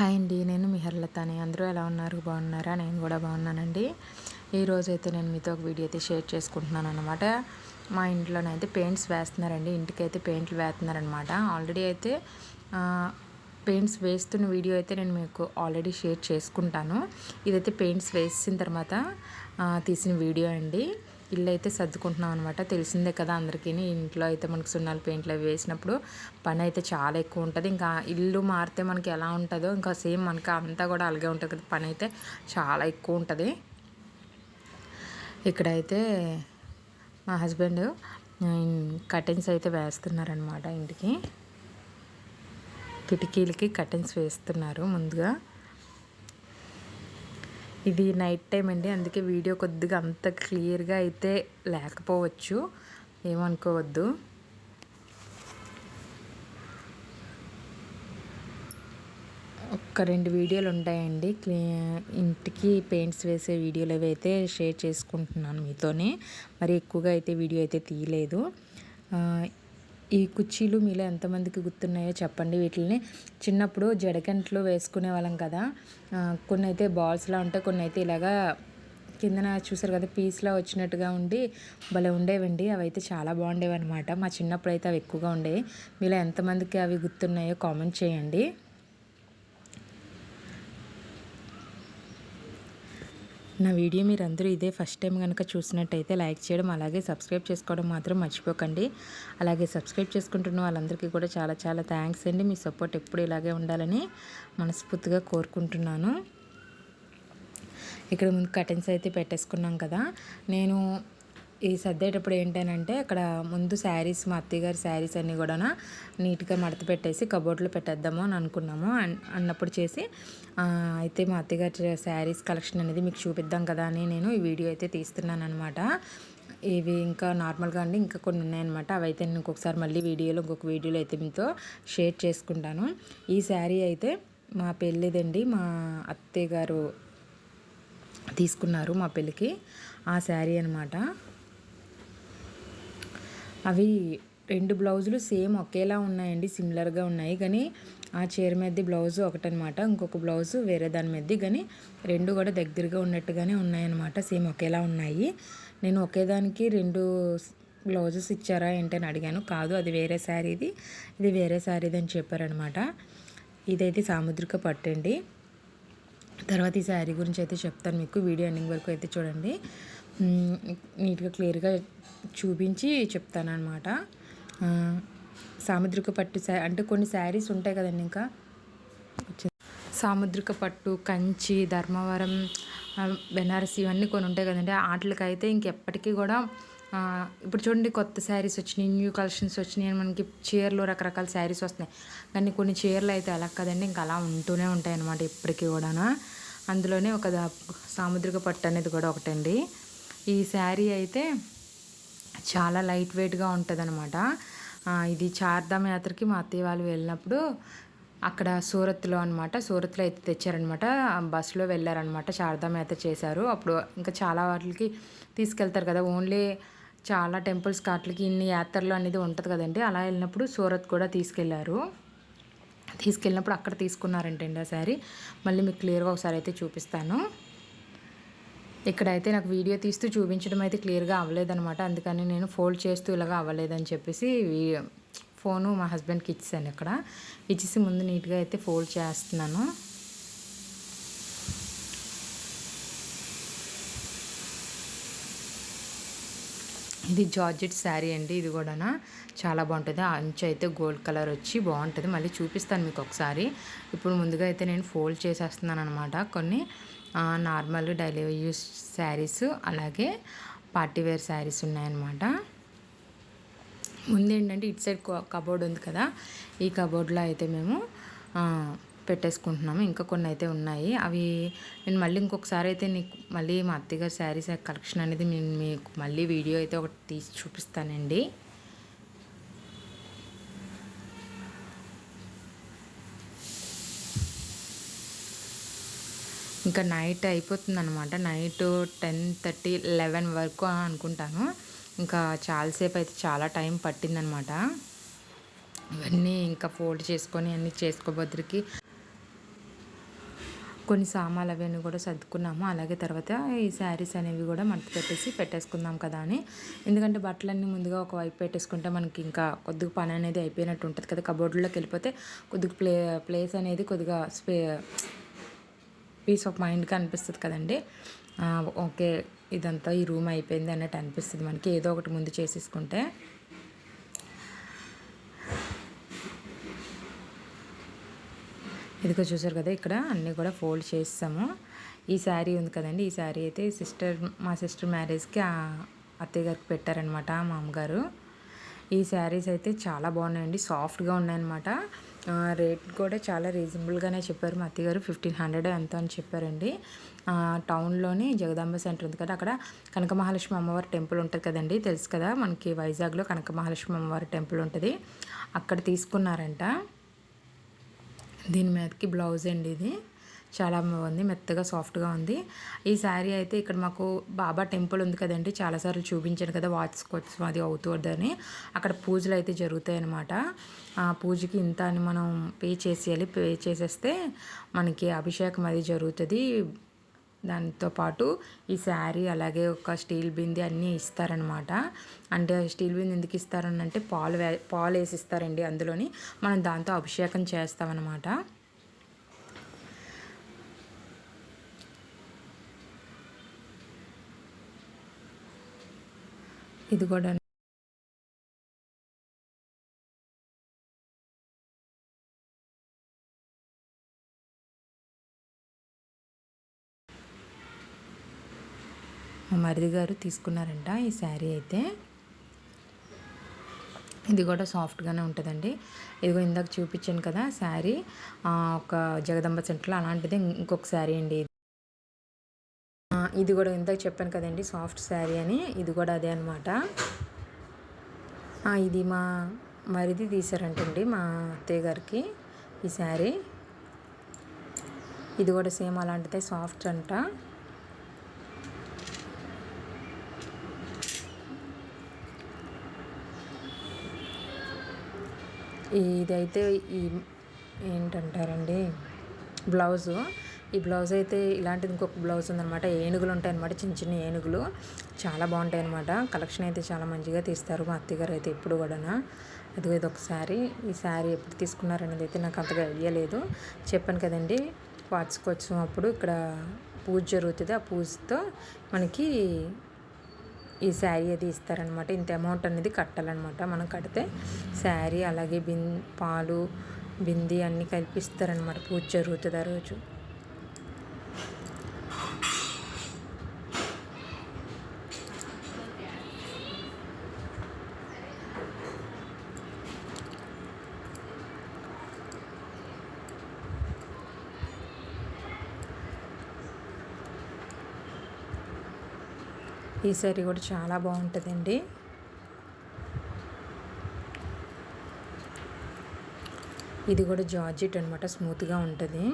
Hi అండి నేను మీ హర్లతాని. అందరూ ఎలా ఉన్నారు? బాగున్నారా? నేను కూడా బాగున్నానండి. ఈరోజైతే నేను మీతో ఒక వీడియో అయితే షేర్ చేసుకుంటున్నాను అనమాట మా ఇంట్లోనైతే పెయింట్స్ వేస్తున్నారండి. ఇంటికైతే పెయింట్లు వేస్తున్నారనమాట ఆల్రెడీ అయితే పెయింట్స్ వేస్తున్న వీడియో అయితే నేను మీకు ఆల్రెడీ షేర్ చేసుకుంటాను. ఇదైతే పెయింట్స్ వేసిన తర్వాత తీసిన వీడియో అండి. ఇల్లు అయితే సర్దుకుంటున్నాం అనమాట తెలిసిందే కదా అందరికీ ఇంట్లో అయితే మనకు సున్నాలు పెయింట్లు అవి వేసినప్పుడు పని అయితే చాలా ఎక్కువ ఉంటుంది. ఇంకా ఇల్లు మారితే మనకి ఎలా ఉంటుందో ఇంకా సేమ్ మనకి అంతా కూడా అలాగే ఉంటుంది కదా. పని అయితే చాలా ఎక్కువ ఉంటుంది. ఇక్కడైతే మా హస్బెండ్ కర్టెన్స్ అయితే వేస్తున్నారనమాట ఇంటికి. కిటికీలకి కర్టెన్స్ వేస్తున్నారు ముందుగా. ఇది నైట్ టైం అండి. అందుకే వీడియో కొద్దిగా అంత క్లియర్గా అయితే లేకపోవచ్చు. ఏమనుకోవద్దు. ఒక్క రెండు వీడియోలు ఉంటాయండి. ఇంటికి పెయింట్స్ వేసే వీడియోలు అవి అయితే షేర్ చేసుకుంటున్నాను మీతోనే. మరి ఎక్కువగా అయితే వీడియో అయితే తీయలేదు. ఈ కుర్చీలు మీలో ఎంతమందికి గుర్తున్నాయో చెప్పండి. వీటిని చిన్నప్పుడు జడకంట్లో వేసుకునే వాళ్ళం కదా. కొన్ని అయితే బాల్స్లా ఉంటాయి కొన్ని అయితే ఇలాగా కిందన చూసారు కదా పీస్లా వచ్చినట్టుగా ఉండి భలే ఉండేవండి. అవి అయితే చాలా బాగుండేవి అనమాట మా చిన్నప్పుడు అయితే అవి ఎక్కువగా ఉండేవి. మీలో ఎంతమందికి అవి గుర్తున్నాయో కామెంట్ చేయండి. నా వీడియో మీరు అందరూ ఇదే ఫస్ట్ టైం కనుక చూసినట్టయితే లైక్ చేయడం అలాగే సబ్స్క్రైబ్ చేసుకోవడం మాత్రం మర్చిపోకండి. అలాగే సబ్స్క్రైబ్ చేసుకుంటున్న వాళ్ళందరికీ కూడా చాలా చాలా థ్యాంక్స్ అండి. మీ సపోర్ట్ ఎప్పుడు ఇలాగే ఉండాలని మనస్ఫూర్తిగా కోరుకుంటున్నాను. ఇక్కడ ముందు కటన్స్ అయితే పెట్టేసుకున్నాం కదా. నేను ఈ సర్దేటప్పుడు ఏంటనంటే అక్కడ ముందు శారీస్ మా అత్తయ్య గారి శారీస్ అన్నీ కూడా నీట్గా మడత పెట్టేసి కబోర్డ్లో పెట్టేద్దాము అని అనుకున్నాము. అన్నప్పుడు చేసి అయితే మా అత్తయ్య గారి శారీస్ కలెక్షన్ అనేది మీకు చూపిద్దాం కదా అని నేను ఈ వీడియో అయితే తీస్తున్నాను అనమాట ఇవి ఇంకా నార్మల్గా అండి ఇంకా కొన్ని ఉన్నాయన్నమాట. అవి అయితే నేను ఇంకొకసారి మళ్ళీ వీడియోలో ఇంకొక వీడియోలో అయితే మీతో షేర్ చేసుకుంటాను. ఈ శారీ అయితే మా పెళ్ళిదండి మా అత్తయ్య గారు తీసుకున్నారు మా పెళ్ళికి. ఆ శారీ అనమాట అవి రెండు బ్లౌజులు సేమ్ ఒకేలా ఉన్నాయండి సిమిలర్గా ఉన్నాయి. కానీ ఆ చీర మీద బ్లౌజ్ ఒకటనమాట. ఇంకొక బ్లౌజ్ వేరే దాని మీద కానీ రెండు కూడా దగ్గరగా ఉన్నట్టుగానే ఉన్నాయన్నమాట. సేమ్ ఒకేలా ఉన్నాయి. నేను ఒకేదానికి రెండు బ్లౌజెస్ ఇచ్చారా ఏంటని అడిగాను. కాదు అది వేరే శారీది ఇది. వేరే శారీది అని చెప్పారనమాట ఇదైతే సాముద్రిక పట్టండి తర్వాత ఈ శారీ గురించి అయితే చెప్తాను మీకు. వీడియో ఎండింగ్ వరకు అయితే చూడండి. నీట్గా క్లియర్గా చూపించి చెప్తానమాట సాముద్రిక పట్టు శా అంటే కొన్ని శారీస్ ఉంటాయి కదండి ఇంకా. సాముద్రిక పట్టు కంచి ధర్మవరం బెనారస్ ఇవన్నీ కొన్ని ఉంటాయి కదండి. వాటికైతే ఇంకెప్పటికీ కూడా ఇప్పుడు చూడండి కొత్త శారీస్ వచ్చినాయి న్యూ కలెక్షన్స్ వచ్చినాయి మనకి చీరలు రకరకాల శారీస్ వస్తున్నాయి. కానీ కొన్ని చీరలు అయితే అలా కదండి ఇంకా అలా ఉంటూనే ఉంటాయి అన్నమాట ఇప్పటికీ కూడా అందులోనే ఒక సాముద్రిక పట్టు అనేది కూడా ఒకటండి. ఈ శారీ అయితే చాలా లైట్ వెయిట్గా ఉంటుంది అనమాట ఇది చార్ధామ్ యాత్రకి మా అత్తయ్య వాళ్ళు వెళ్ళినప్పుడు అక్కడ సూరత్లో అనమాట సూరత్లో అయితే తెచ్చారనమాట బస్సులో వెళ్ళారనమాట చార్ధామ్ యాత్ర చేశారు. అప్పుడు ఇంకా చాలా వాటికి తీసుకెళ్తారు కదా. ఓన్లీ చాలా టెంపుల్స్ కాట్లకి ఇన్ని యాత్రలు అనేది ఉంటుంది కదండి. అలా వెళ్ళినప్పుడు సూరత్ కూడా తీసుకెళ్ళారు. తీసుకెళ్ళినప్పుడు అక్కడ తీసుకున్నారంటండి ఆ శారీ. మళ్ళీ మీకు క్లియర్గా ఒకసారి అయితే చూపిస్తాను. ఇక్కడైతే నాకు వీడియో తీస్తూ చూపించడం అయితే క్లియర్గా అవ్వలేదనమాట అందుకని నేను ఫోల్డ్ చేస్తూ ఇలాగా అవ్వలేదని చెప్పేసి ఫోను మా హస్బెండ్కి ఇచ్చేసాను ఇక్కడ. ఇచ్చేసి ముందు నీట్గా అయితే ఫోల్డ్ చేస్తున్నాను. ఇది జార్జెట్ శారీ అండి ఇది కూడా చాలా బాగుంటుంది. అంచు అయితే గోల్డ్ కలర్ వచ్చి బాగుంటుంది. మళ్ళీ చూపిస్తాను మీకు ఒకసారి. ఇప్పుడు ముందుగా అయితే నేను ఫోల్డ్ చేసేస్తున్నాను అనమాట కొన్ని. నార్మల్ డైలీ యూస్ శారీస్ అలాగే పార్టీ వేర్ శారీస్ ఉన్నాయన్నమాట. ముందు ఏంటంటే ఇటు సైడ్ కబోర్డ్ ఉంది కదా ఈ కబోర్డ్లో అయితే మేము పెట్టేసుకుంటున్నాము. ఇంకా కొన్ని అయితే ఉన్నాయి. అవి నేను మళ్ళీ ఇంకొకసారి అయితే నీకు మళ్ళీ మా అత్తగారి శారీస్ కలెక్షన్ అనేది నేను మీకు మళ్ళీ వీడియో అయితే ఒకటి తీసి చూపిస్తానండి. ఇంకా నైట్ అయిపోతుంది అనమాట నైట్ టెన్ థర్టీ లెవెన్ వరకు అనుకుంటాను. ఇంకా చాలాసేపు అయితే చాలా టైం పట్టిందనమాట ఇవన్నీ ఇంకా ఫోల్డ్ చేసుకొని అన్నీ చేసుకోబోద్దరికి కొన్ని సామాన్లు అవన్నీ కూడా సర్దుకున్నాము. అలాగే తర్వాత ఈ శారీస్ అనేవి కూడా మడత పెట్టేసి పెట్టేసుకుందాం కదా అని. ఎందుకంటే బట్టలన్నీ ముందుగా ఒక వైపు పెట్టేసుకుంటే మనకి ఇంకా కొద్దిగా పని అనేది అయిపోయినట్టు ఉంటుంది కదా. కబోర్డ్లోకి వెళ్ళిపోతే కొద్దిగా ప్లే ప్లేస్ అనేది కొద్దిగా స్పే పీస్ ఆఫ్ మైండ్గా అనిపిస్తుంది కదండి. ఓకే ఇదంతా ఈ రూమ్ అయిపోయింది అన్నట్టు అనిపిస్తుంది మనకి. ఏదో ఒకటి ముందు చేసేసుకుంటే. ఇదిగో చూసారు కదా ఇక్కడ అన్నీ కూడా ఫోల్డ్ చేస్తాము ఈ శారీ ఉంది కదండి ఈ శారీ అయితే సిస్టర్ మా సిస్టర్ మ్యారేజ్కి అత్తయ్య గారికి పెట్టారనమాట మా అమ్మగారు ఈ శారీస్ అయితే చాలా బాగున్నాయండి. సాఫ్ట్గా ఉన్నాయన్నమాట. రేట్ కూడా చాలా రీజనబుల్గానే చెప్పారు. మా గారు ఫిఫ్టీన్ హండ్రెడ్ ఎంత అని చెప్పారండి. టౌన్లోని జగదాంబ సెంటర్ ఉంది కదా అక్కడ కనకమహాలక్ష్మి అమ్మవారి టెంపుల్ ఉంటుంది కదండి తెలుసు కదా? మనకి వైజాగ్లో కనకమహాలక్ష్మి అమ్మవారి టెంపుల్ ఉంటుంది. అక్కడ తీసుకున్నారంట. దీని మీదకి బ్లౌజ్ అండి ఇది. చాలా బాగుంది మెత్తగా సాఫ్ట్గా ఉంది. ఈ శారీ అయితే ఇక్కడ మాకు బాబా టెంపుల్ ఉంది కదండి చాలాసార్లు చూపించాను కదా వాచుకోవచ్చు అది అవుతుందని. అక్కడ పూజలు అయితే జరుగుతాయన్నమాట. ఆ పూజకి ఇంత అని మనం పే చేసేయాలి పే చేసేస్తే మనకి అభిషేకం అది జరుగుతుంది. దాంతో పాటు ఈ శారీ అలాగే ఒక స్టీల్ బింది అన్నీ ఇస్తారనమాట అంటే స్టీల్ బింది ఎందుకు ఇస్తారని అంటే పాలు వే పాలు వేసి ఇస్తారండి అందులోని. మనం దాంతో అభిషేకం చేస్తామన్నమాట. ఇది కూడా మా మరిది గారు తీసుకున్నారంట ఈ శారీ అయితే. ఇది కూడా సాఫ్ట్గానే ఉంటుందండి. ఇదిగో ఇందాక చూపించాను కదా శారీ. ఒక జగదంబ సెంటర్లో అలాంటిది ఇంకొక శారీ అండి ఇది. కూడా ఇందాక చెప్పాను కదండి సాఫ్ట్ శారీ అని. ఇది కూడా అదే అనమాట ఇది మా మరిది తీసారంటండి మా అత్తయ్య గారికి ఈ శారీ. ఇది కూడా సేమ్ అలాంటిదే సాఫ్ట్ అంట. ఇదైతే ఈ ఏంటంటారండి బ్లౌజు. ఈ బ్లౌజ్ అయితే ఇలాంటిది ఇంకొక బ్లౌజ్ ఉందన్నమాట. ఏనుగులు ఉంటాయి అనమాట చిన్న చిన్న ఏనుగులు. చాలా బాగుంటాయి అనమాట కలెక్షన్ అయితే చాలా మంచిగా తీస్తారు మా అత్తగారు అయితే ఎప్పుడు కూడా అదిగో ఇది ఒక శారీ. ఈ శారీ ఎప్పుడు తీసుకున్నారనేది అయితే నాకు అంతగా ఐడియా లేదు. చెప్పాను కదండి వాచుకోవచ్చు అప్పుడు. ఇక్కడ పూజ జరుగుతుంది. ఆ పూజతో మనకి ఈ శారీ అది ఇస్తారనమాట ఇంత అమౌంట్ అనేది కట్టాలన్నమాట. మనం కడితే శారీ అలాగే బిన్ పాలు బింది అన్నీ కల్పిస్తారనమాట పూజ జరుగుతుంది ఆ రోజు. ఈ శారీ కూడా చాలా బాగుంటుందండి. ఇది కూడా జార్జెట్ అనమాట స్మూత్గా ఉంటుంది.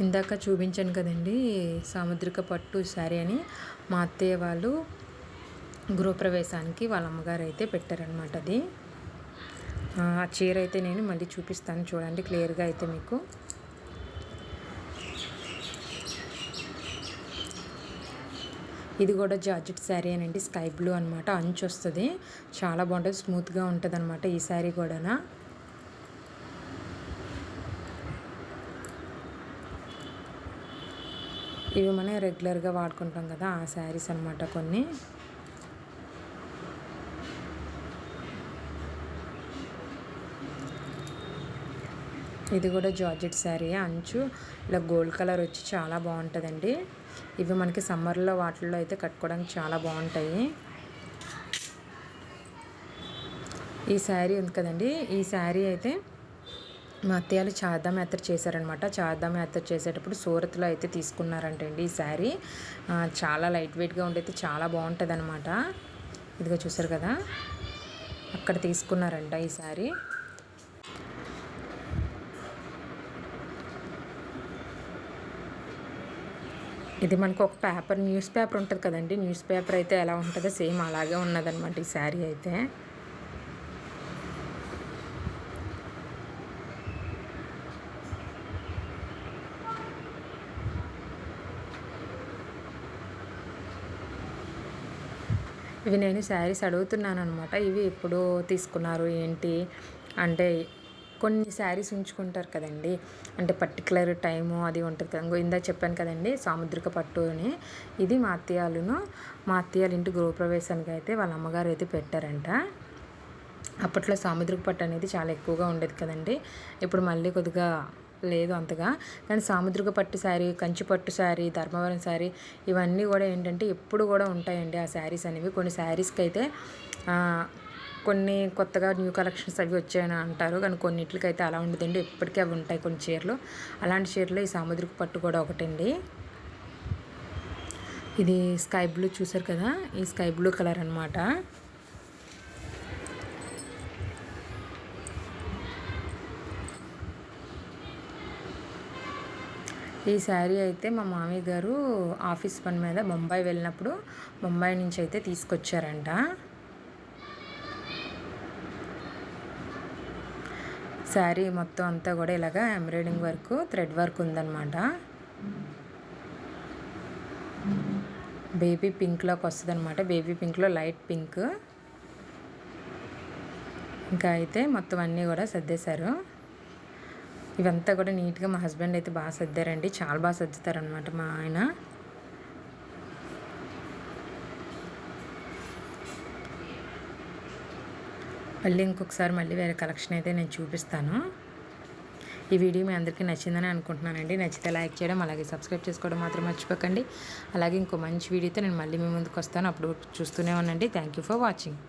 ఇందాక చూపించాను కదండి సాముద్రిక పట్టు శారీ అని. మా అత్తయ్య వాళ్ళు గృహప్రవేశానికి వాళ్ళ అమ్మగారు అయితే పెట్టారనమాట అది. ఆ చీర అయితే నేను మళ్ళీ చూపిస్తాను చూడండి క్లియర్గా అయితే మీకు. ఇది కూడా జార్జెట్ శారీ అనండి స్కై బ్లూ అనమాట అంచు వస్తుంది. చాలా బాగుంటుంది స్మూత్గా ఉంటుంది అనమాట ఈ శారీ కూడానా. ఇవి మనం రెగ్యులర్గా వాడుకుంటాం కదా ఆ శారీస్ అనమాట కొన్ని. ఇది కూడా జార్జెట్ శారీ అంచు. ఇలా గోల్డ్ కలర్ వచ్చి చాలా బాగుంటుందండి. ఇవి మనకి సమ్మర్లో వాటిల్లో అయితే కట్టుకోవడానికి చాలా బాగుంటాయి. ఈ శారీ ఉంది కదండి. ఈ శారీ అయితే మా అత్తయ్యలు చార్ధామ్ యాత్ర చేశారనమాట. చార్దాం యాత్ర చేసేటప్పుడు సూరత్లో అయితే తీసుకున్నారంటండి ఈ శారీ. చాలా లైట్ వెయిట్గా ఉండైతే చాలా బాగుంటుంది అనమాట ఇదిగో చూసారు కదా అక్కడ తీసుకున్నారంట ఈ శారీ. ఇది మనకు ఒక పేపర్ న్యూస్ పేపర్ ఉంటుంది కదండి. న్యూస్ పేపర్ అయితే ఎలా ఉంటుందో సేమ్ అలాగే ఉన్నదనమాట ఈ శారీ అయితే. ఇవి నేను శారీస్ అడుగుతున్నాను అనమాట ఇవి ఎప్పుడు తీసుకున్నారు ఏంటి? అంటే కొన్ని శారీస్ ఉంచుకుంటారు కదండి. అంటే పర్టికులర్ టైము అది ఉంటుంది కదా. ఇందా చెప్పాను కదండి సాముద్రిక పట్టు అని. ఇది మా అత్తయ్యాలును మా అత్తయ్యాల ఇంటి గృహప్రవేశానికి అయితే వాళ్ళ అమ్మగారు అయితే పెట్టారంట. అప్పట్లో సాముద్రిక పట్టు అనేది చాలా ఎక్కువగా ఉండేది కదండి. ఇప్పుడు మళ్ళీ కొద్దిగా లేదు అంతగా. కానీ సాముద్రిక పట్టు శారీ కంచి పట్టు శారీ ధర్మవరం శారీ ఇవన్నీ కూడా ఏంటంటే ఎప్పుడు కూడా ఉంటాయండి ఆ శారీస్ అనేవి. కొన్ని శారీస్కి అయితే కొన్ని కొత్తగా న్యూ కలెక్షన్స్ అవి వచ్చాయని అంటారు. కానీ కొన్నిటికి అయితే అలా ఉండదండి. ఎప్పటికీ అవి ఉంటాయి కొన్ని చీరలు. అలాంటి చీరలు ఈ సాముద్రిక పట్టు కూడా ఒకటండి. ఇది స్కై బ్లూ చూసారు కదా? ఈ స్కై బ్లూ కలర్ అనమాట ఈ శారీ అయితే మా మామయ్య గారు ఆఫీస్ పని మీద బొంబాయి వెళ్ళినప్పుడు బొంబాయి నుంచి అయితే తీసుకొచ్చారంట. శారీ మొత్తం అంతా కూడా ఇలాగ ఎంబ్రాయిడింగ్ వర్క్ థ్రెడ్ వర్క్ ఉందన్నమాట. బేబీ పింక్లోకి వస్తుంది అనమాట బేబీ పింక్లో లైట్ పింక్. ఇంకా అయితే మొత్తం అన్నీ కూడా సర్దేశారు. ఇవంతా కూడా నీట్గా మా హస్బెండ్ అయితే బాగా సర్దారండి. చాలా బాగా సర్దుతారనమాట మా ఆయన. మళ్ళీ ఇంకొకసారి మళ్ళీ వేరే కలెక్షన్ అయితే నేను చూపిస్తాను. ఈ వీడియో మీ అందరికీ నచ్చిందని అనుకుంటున్నానండి. నచ్చితే లైక్ చేయడం అలాగే సబ్స్క్రైబ్ చేసుకోవడం మాత్రం మర్చిపోకండి. అలాగే ఇంకో మంచి వీడియోతో నేను మళ్ళీ మీ ముందుకు వస్తాను. అప్పుడు చూస్తూనే ఉండండి. Thank you for watching.